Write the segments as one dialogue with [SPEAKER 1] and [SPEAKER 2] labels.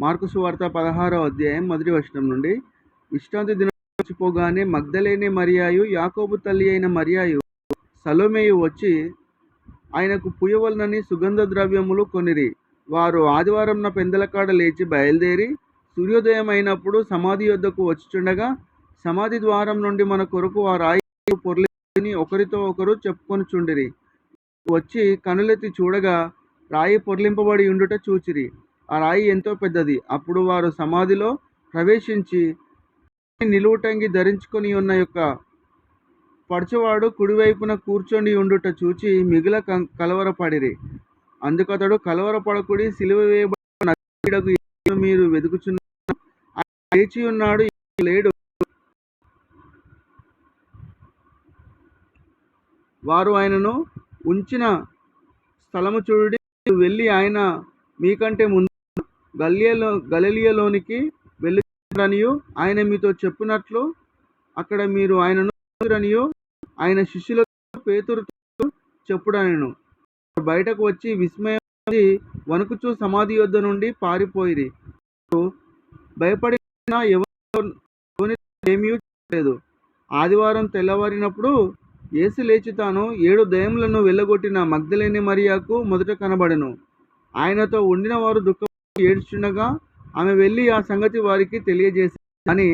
[SPEAKER 1] మార్కుసు వార్త పదహారో అధ్యాయం మొదటి వచనం నుండి విశ్రాంతి దినం వచ్చిపోగానే మగ్ధలేని మరియాయు యాకోబు తల్లి అయిన మరియాయు సలోమేయు వచ్చి ఆయనకు పుయ్యవలనని సుగంధ ద్రవ్యములు కొనిరి. వారు ఆదివారం పెందలకాడ లేచి బయలుదేరి సూర్యోదయం అయినప్పుడు సమాధి యొద్దకు వచ్చుచుండగా సమాధి ద్వారం నుండి మన కొరకు ఆ రాయి పొర్లిని ఒకరితో ఒకరు చెప్పుకొనిచుండిరి. వచ్చి కనులెత్తి చూడగా రాయి పొర్లింపబడి ఉండుట చూచిరి. ఆ రాయి ఎంతో పెద్దది. అప్పుడు వారు సమాధిలో ప్రవేశించి నిలువుటంగి ధరించుకొని ఉన్న యొక్క పడుచువాడు కుడివైపున కూర్చొని ఉండుట చూచి మిగిల కలవరపడిరి. అందుకతడు కలవరపడకుడి సిలువ వేయబడిన మీరు వెతుకుచున్నారు లేచి ఉన్నాడు లేడు. వారు ఆయనను ఉంచిన స్థలము చూడి వెళ్ళి ఆయన మీకంటే ముందు గలియలో గలిలియలోనికి వెళ్ళురనియు. ఆయన మీతో చెప్పినట్లు అక్కడ మీరు ఆయనను చూచురనియు ఆయన శిష్యులతో పేతురుతో చెప్పుడనను. బయటకు వచ్చి విస్మయం వణుకుచూ సమాధి యొద్ద నుండి పారిపోయి భయపడిన ఎవరు ఏమీ లేదు ఆదివారం తెల్లవారినప్పుడు ఏసు లేచి తాను ఏడు దయములను వెళ్ళగొట్టిన మగ్ధలేని మరియాకు మొదట కనబడను. ఆయనతో ఉండిన వారు దుఃఖం ఏడ్చుండగా ఆమె వెళ్ళి ఆ సంగతి వారికి తెలియజేసి అని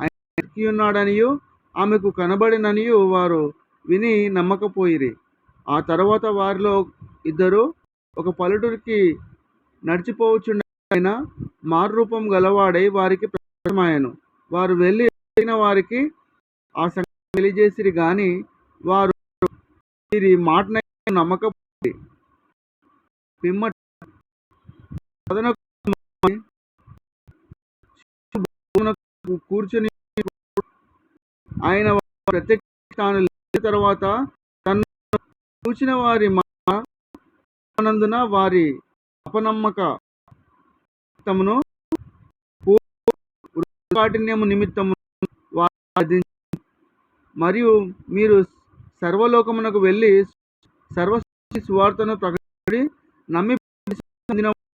[SPEAKER 1] ఆయన ఉన్నాడనియు ఆమెకు కనబడిననియు వారు విని నమ్మకపోయిరి. ఆ తర్వాత వారిలో ఇద్దరు ఒక పల్లెటూరికి నడిచిపోవచ్చుండైన ఆయన మారురూపం గలవాడై వారికి ప్రమాయను వారు వెళ్ళి వారికి ఆ సంగతి తెలియజేసిరి గాని వారు వీరి మాట నమ్మకపోయి పిమ్మట కూర్చొని ఆయన ప్రత్యక్ష తాను తర్వాత తను చూసిన వారి మానందున వారి అపనమ్మక నిమిత్తమును కాఠిన్యము నిమిత్తము మరియు మీరు సర్వలోకమునకు వెళ్ళి సర్వ సువార్తను ప్రకటించి నమ్మి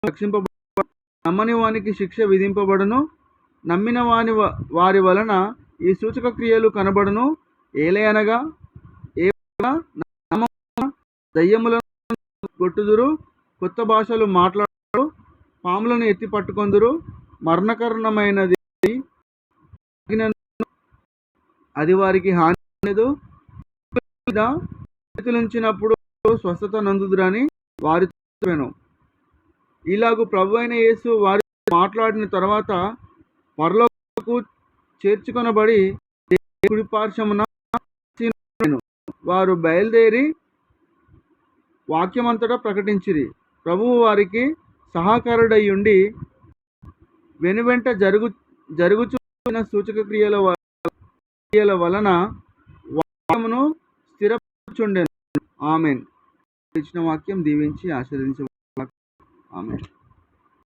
[SPEAKER 1] పొందిన నమ్మని వానికి శిక్ష విధింపబడును. నమ్మిన వాని వ- వారి వలన ఈ సూచక క్రియలు కనబడును. ఏలయనగా ఏ దయ్యములను కొట్టుదురు. కొత్త భాషలు మాట్లాడు పాములను ఎత్తి పట్టుకొందురు. మరణకరణమైనది అది వారికి హాని లేదు చేతులుంచినప్పుడు స్వస్థత నందుదురని వారితో ఇలాగు ప్రభు అయిన యేసు వారి మాట్లాడిన తర్వాత పరలోకు చేర్చుకొనబడి కుడి పార్శ్వమున వారు బయలుదేరి వాక్యమంతటా ప్రకటించిరి. ప్రభువు వారికి సహకారుడై ఉండి వెనువెంట జరుగు జరుగుచున్న సూచక క్రియల క్రియల వలన వాక్యమును స్థిరపరచుండెను. ఆమెన్. ఇచ్చిన వాక్యం దీవించి ఆశీర్వదించ ఆమెన్